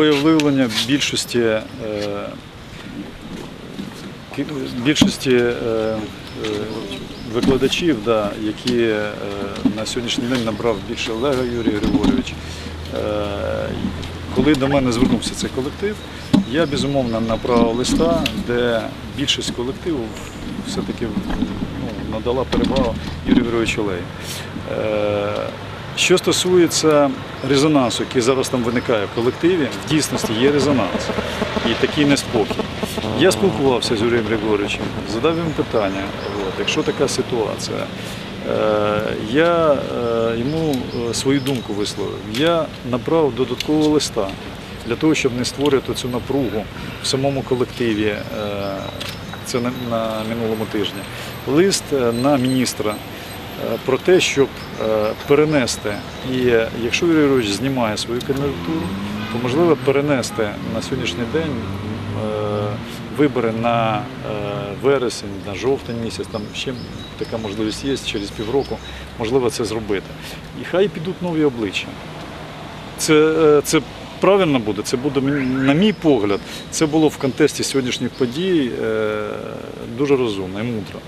волевиявлення більшості, е, більшості е, е, викладачів, да, які на сьогоднішній день набрав більше Олега Юрій Григорович. Коли до мене звернувся цей колектив, я безумовно направив листа, де більшість колективу все-таки ну, надала перевагу Юрію Григоровичу Олею. Що стосується резонансу, який зараз там виникає в колективі, в дійсності є резонанс і такий неспокій. Я спілкувався з Юрієм Григоровичем, задав йому питання, от, якщо така ситуація. Е, Я е, йому е, свою думку висловив. Я направив додаткового листа для того, щоб не створювати цю напругу в самому колективі. Це на, минулому тижні. Лист на міністра про те, щоб е, перенести, і е, якщо Юрій Григорович знімає свою кандидатуру, то можливо перенести на сьогоднішній день е, вибори на е, вересень, на жовтень місяць, там ще така можливість є через півроку, можливо це зробити. І хай підуть нові обличчя. Це, е, це правильно буде, це буде, на мій погляд, це було в контексті сьогоднішніх подій е, дуже розумно і мудро.